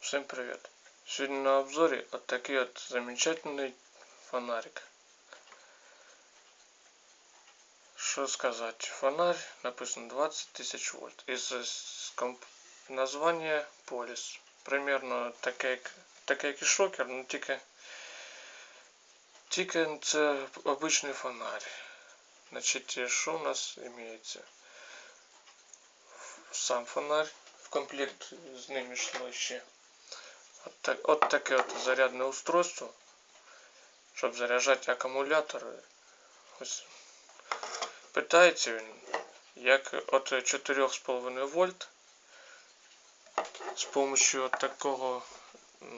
Всем привет! Сегодня на обзоре вот такой вот замечательный фонарик. Что сказать? Фонарь написано 20 тысяч вольт. Из названия полис. Примерно як шокер, но тільки, тільки це обичний фонарь. Значить, що у нас имеется? Сам фонарь. В комплект з ним йшло ще От, так, от таке от зарядне устройство, щоб заряджати акумулятори. Ось питається він, як от 4,5 вольт з допомогою от такого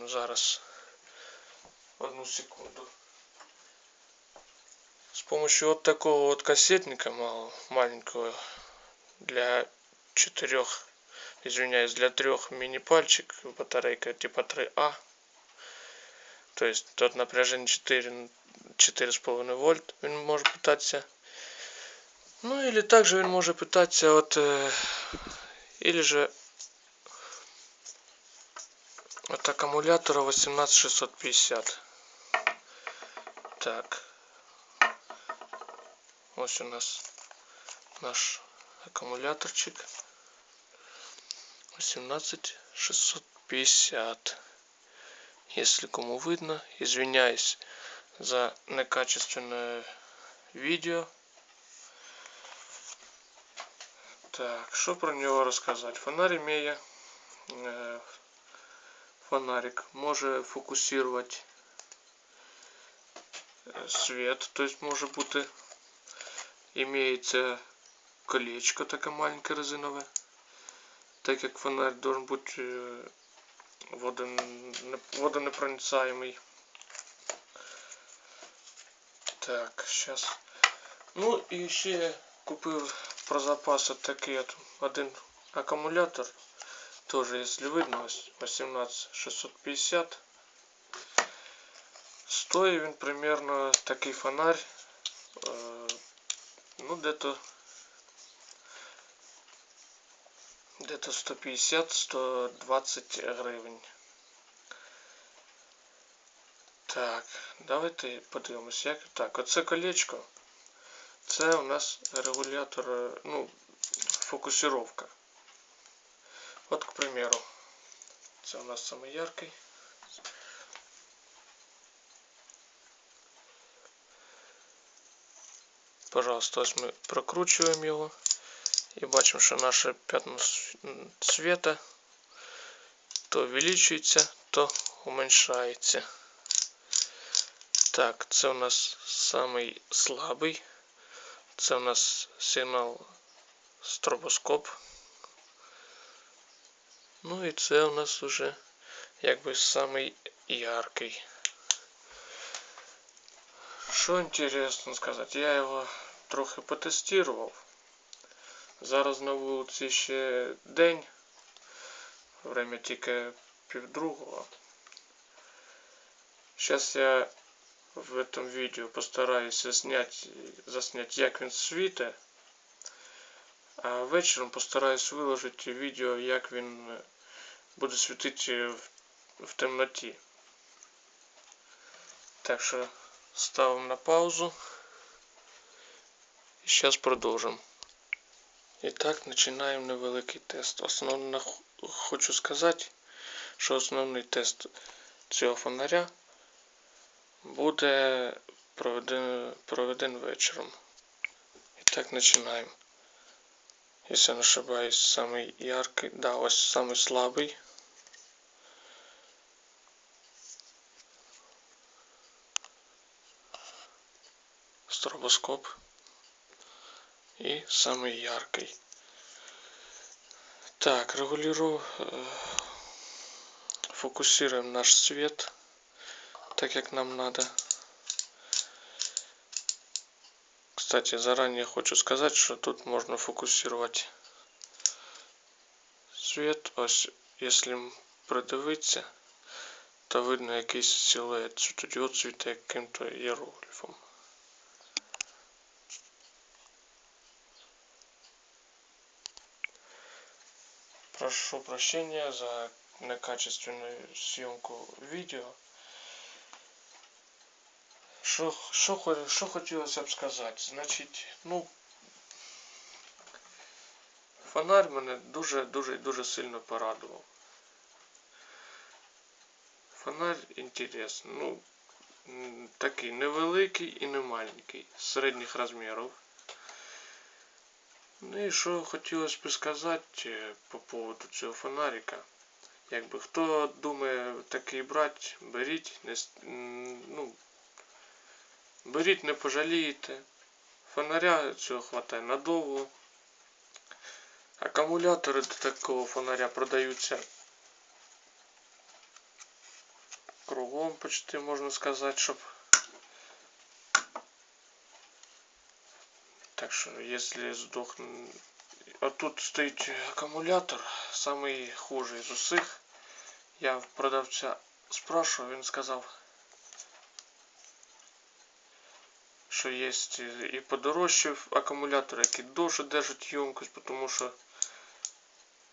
зараз одну секунду. С помощью вот такого вот кассетника мало, маленького для четырех извиняюсь, для трех мини-пальчик батарейка типа 3А. То есть тут напряжение 4, 4,5 вольт він може питатися. Ну или также він може питатися от или же от аккумулятора 18650. Так. Ось у нас наш аккумуляторчик. 18 650 если кому видно извиняюсь за некачественное видео. Так что про него рассказать? Фонарь имея э, фонарик. Может фокусировать э, свет. То есть может бути имеется колечко таке маленьке резинове так як фонарь должен бути водонепроницаемый. Так, сейчас. Ну і ще купив про запас такий от один акумулятор. Тоже, если видно, 18650. Стоит він примерно такий фонарь. Ну, где-то где-то 150-120 гривень. Так, давайте подивимось, як. Так, оце колечко. Це у нас регулятор, ну, фокусировка. От, к примеру, це у нас самый яркий. Пожалуйста, ось ми прокручуємо його. І бачимо, що наше пятно света то увеличується, то уменьшається. Так, це у нас самий слабий. Це у нас сигнал стробоскоп. Ну і це у нас уже якби самий яркий. Що інтересно сказати, я його трохи потестував. Зараз на вулиці ще день. Время тільки півдругого. Сейчас я в этом видео постараюсь снять, заснять, як він світить. А вечором постараюсь виложити відео, як він буде світити в, в темноті. Так що ставимо на паузу. І зараз продовжимо. І так починаємо невеликий тест. Основно хочу сказати, що основний тест цього фонаря буде проведен, проведен вечором. І так починаємо. Если я не ошибаюсь, самый яркий, да, ось самый слабый. Стробоскоп и самый яркий. Так, регулируем, э, фокусируем наш свет так, как нам надо. Кстати, заранее хочу сказать, что тут можно фокусировать свет. Ось, если придивитися, то видно якийсь силует. Світодіод світить яким-то іерогліфом. Прошу прощения за некачественную съемку відео. Що, що, що хотілося б сказати? Значить, ну, фонарь мене дуже-дуже дуже сильно порадував. Фонарь інтересний. Ну, такий невеликий і не маленький, середніх розмірів. Ну і що хотілося б сказати по поводу цього фонарика. Якби хто думає такий брати, беріть, не, ну, беріть, не пожалієте. Фонаря цього хватає надовго. Акумулятори до такого фонаря продаються кругом почти можна сказати, щоб так що якщо здохне а тут стоїть акумулятор самий хужий з усіх я в продавця спрашивав він сказав що є і подорожчі акумулятори які довше держать ємкость тому що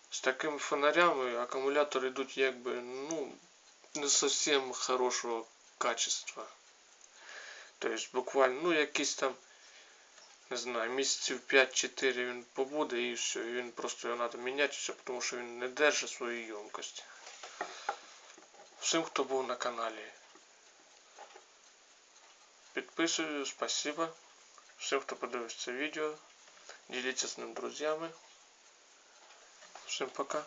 з такими фонарями акумулятори йдуть якби ну не совсем хорошего качества. То есть буквально, ну, якісь там, не знаю, місяців 5-4 він побуде і все. І він просто його треба міняти, все, тому що він не держить свою ємкость. Всім, хто був на каналі. Підписую, спасибо. Всім, хто подивився це відео. Діліться з ним друзями. Всім пока.